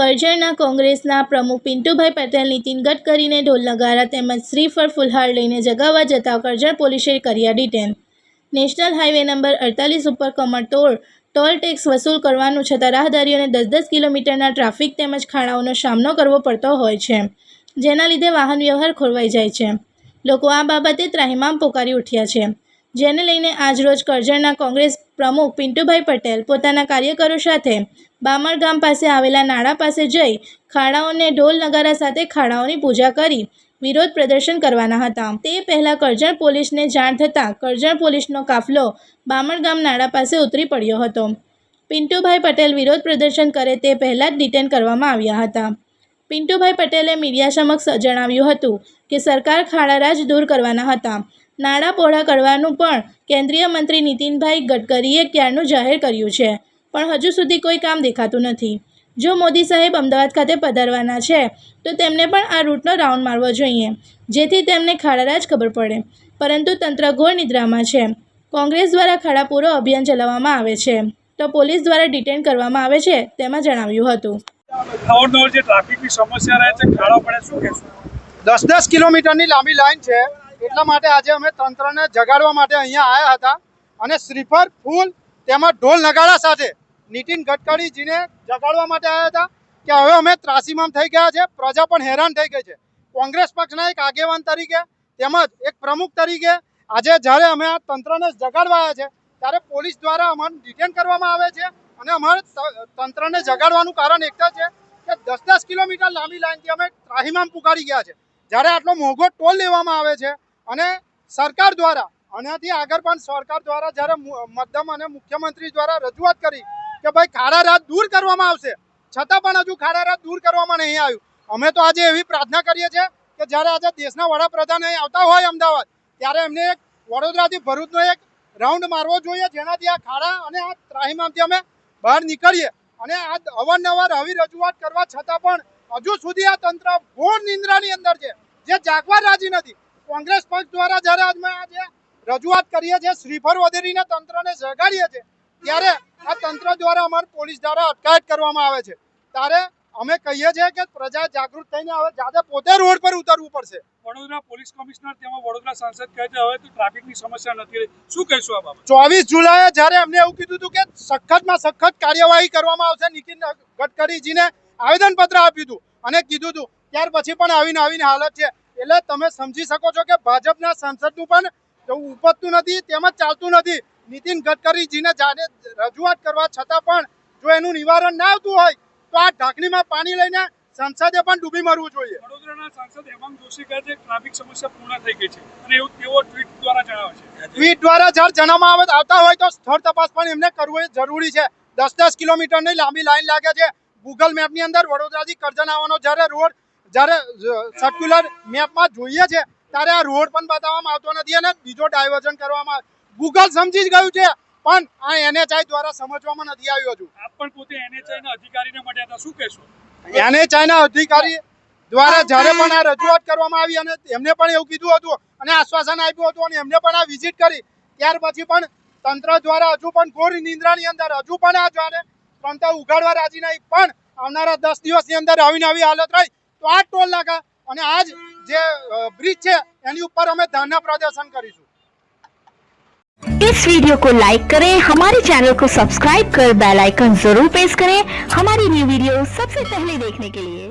કરજણના કોંગ્રેસના પ્રમુખ પિન્ટુભાઈ પટેલ, નીતિન ગડકરીને ઢોલ નગારા તેમજ શ્રીફળ ફુલહાર લઈને જગાવવા જતાં કરજણ પોલીસે કર્યા ડિટેન. નેશનલ હાઈવે નંબર અડતાલીસ ઉપર કમરતોડ ટોલ ટેક્સ વસૂલ કરવાનું છતાં રાહદારીઓને દસ દસ કિલોમીટરના ટ્રાફિક તેમજ ખાડાઓનો સામનો કરવો પડતો હોય છે, જેના લીધે વાહન વ્યવહાર ખોરવાઈ જાય છે. લોકો આ બાબતે ત્રાહિમામ પોકારી ઉઠ્યા છે. જેને લઈને આજરોજ કરજણના કોંગ્રેસ પ્રમુખ પિન્ટુભાઈ પટેલ પોતાના કાર્યકરો સાથે બામણ ગામ પાસે આવેલા નાળા પાસે જઈ ખાડાઓને ઢોલ નગારા સાથે ખાડાઓની પૂજા કરી વિરોધ પ્રદર્શન કરવાના હતા. તે પહેલાં કરજણ પોલીસને જાણ થતાં કરજણ પોલીસનો કાફલો બામણ ગામ નાળા પાસે ઉતરી પડ્યો હતો. પિન્ટુભાઈ પટેલ વિરોધ પ્રદર્શન કરે તે પહેલાં જ ડિટેન કરવામાં આવ્યા હતા. પિન્ટુભાઈ પટેલે મીડિયા સમક્ષ જણાવ્યું હતું કે સરકાર ખાડારાજ દૂર કરવાના હતા. નાણાં પહોળા કરવાનું પણ કેન્દ્રીય મંત્રી નીતિનભાઈ ગડકરીએ ક્યારનું જાહેર કર્યું છે. પણ હજુ સુધી કોઈ કામ દેખાતું નથી. જો મોદી સાહેબ અમદાવાદ ખાતે પધારવાના છે તો તેમને પણ આ રૂટનો રાઉન્ડ મારવો જોઈએ જેથી તેમને ખાડારાજ ખબર પડે. પરંતુ તંત્ર ઘોર નિદ્રામાં છે. કોંગ્રેસ દ્વારા ખાડાપૂરો અભિયાન ચલાવવામાં આવે છે. તો પોલીસ દ્વારા ડિટેન કરવામાં આવે છે તેમાં જણાવ્યું હતું. અવારનવાર જે ટ્રાફિકની સમસ્યા રહે છે ખાડા પડે શું કહેશું? દસ દસ કિલોમીટરની લાંબી લાઈન છે. એટલા માટે આજે અમે તંત્રને જગાડવા માટે અહીંયા આવ્યા હતા. અને શ્રીફળ, ફૂલ તેમજ ઢોલ નગાડા સાથે નીતિન ગડકરીજીને જગાડવા માટે આવ્યા હતા કે હવે અમે ત્રાસીમામ થઈ ગયા છે. પ્રજા પણ હેરાન થઈ ગઈ છે. કોંગ્રેસ પક્ષના એક આગેવાન તરીકે, તેમજ એક પ્રમુખ તરીકે આજે જ્યારે અમે આ તંત્રને જગાડવા આવ્યા છે, ત્યારે પોલીસ દ્વારા અમારે ડિટેન કરવામાં આવે છે અને અમારે તંત્રને જગાડવાનું કારણ એક જ છે કે દસ દસ કિલોમીટર લાંબી લાઇનથી અમે ત્રાહીમામ પુકારી ગયા છે. જ્યારે આટલો મોંઘો ટોલ લેવામાં આવે છે અને સરકાર દ્વારા, આનાથી આગળ પણ સરકાર દ્વારા જ્યારે મધ્યમ અને મુખ્યમંત્રી દ્વારા રજૂઆત કરી કે ભાઈ ખાડા રાત દૂર કરવામાં આવશે, છતાં પણ હજુ ખાડા રાત દૂર કરવામાં નહીં આવ્યું. અમે તો આજે એવી પ્રાર્થના કરીએ છીએ કે જ્યારે આજે દેશના વડાપ્રધાન અહીં આવતા હોય અમદાવાદ, ત્યારે એમને એક વડોદરાથી ભરૂચનો એક રાઉન્ડ મારવો જોઈએ, જેનાથી આ ખાડા અને આ ત્રાહીમાંથી અમે બહાર નીકળીએ. અને આ અવારનવાર આવી રજૂઆત કરવા છતાં પણ હજુ સુધી આ તંત્ર ઘોર નિંદ્રાની અંદર છે, જે જાગવા રાજી નથી. કોંગ્રેસ પક્ષ દ્વારા જ્યારે અમે આજે રજૂઆત કરીએ છીએ શ્રીફર વધેરીને તંત્રને જગાડીએ છીએ ત્યારે આ તંત્ર દ્વારા અમારી પોલીસ દ્વારા અટકાયત કરવામાં આવે છે. ત્યારે અમે કહીએ છીએ કે પ્રજા જાગૃત થઈને હવે જાતે પોતે રોડ પર ઉતરવું પડશે. વડોદરા પોલીસ કમિશનર તેમાં વડોદરા સાંસદ કહે છે હવે તો ટ્રાફિકની સમસ્યા નથી શું કહેશું આ બાબત? ચોવીસ જુલાઈએ જ્યારે એમને એવું કીધું હતું કે સખતમાં સખત કાર્યવાહી કરવામાં આવશે નીતિન ગડકરીજીને આવેદનપત્ર આપ્યું હતું અને કીધું હતું. ત્યાર પછી પણ આવીને આવીને હાલત છે. એટલે તમે સમજી શકો છો કે ભાજપના સાંસદનું પણ ઉપજતું નથી તેમજ ચાલતું નથી. નીતિન ગડકરીજીને જાણે રજૂઆત કરવા છતાં પણ જો એનું નિવારણ ના આવતું હોય તો આ ઢાંકણીમાં પાણી લઈને સંસદે પણ ડૂબી મરવું જોઈએ. વડોદરાના સાંસદ હેમાંગ જોશી કહે છે ટ્રાફિક સમસ્યા પૂર્ણ થઈ ગઈ છે. અને એવું તેઓ ટ્વીટ દ્વારા જણાવે છે. ટ્વીટ દ્વારા જ્યારે જણાવવામાં આવે આવતા હોય તો સ્થળ તપાસ પણ એમને કરવું એ જરૂરી છે. દસ દસ કિલોમીટરની લાંબી લાઈન લાગે છે. ગૂગલ મેપની અંદર વડોદરાથી કરજણ આવવાનો જ્યારે રોડ જ્યારે સર્ક્યુલર મેપમાં જોઈએ છે ત્યારે આ રોડ પણ બતાવવામાં આવતો નથી અને બીજો ડાયવર્ઝન કરવામાં ગૂગલ સમજી જ ગયું છે પણ આ એનએચઆઈ દ્વારા સમજવામાં નથી આવ્યું હજુ. આપ પણ પોતે ના અધિકારીને મળ્યા હતા શું કહેશો? એનએચઆઈના અધિકારી દ્વારા જ્યારે પણ આ રજૂઆત કરવામાં આવી અને એમને પણ એવું કીધું હતું અને આશ્વાસન આપ્યું હતું અને એમને પણ આ વિઝિટ કરી ત્યાર પછી પણ તંત્ર દ્વારા હજુ પણ ઘોર નિંદ્રાની અંદર હજુ પણ આ જ્યારે તંત્ર ઉગાડવા રાજી નહીં પણ આવનારા દસ દિવસની અંદર આવીને આવી હાલત રહી તો આ ટોલ નાકા અને આજ જે બ્રિજ છે એની ઉપર અમે ધરના પ્રદર્શન કરીશું इस वीडियो को लाइक करें हमारे चैनल को सब्सक्राइब कर बेल आइकन जरूर प्रेस करें हमारी न्यू वीडियो सबसे पहले देखने के लिए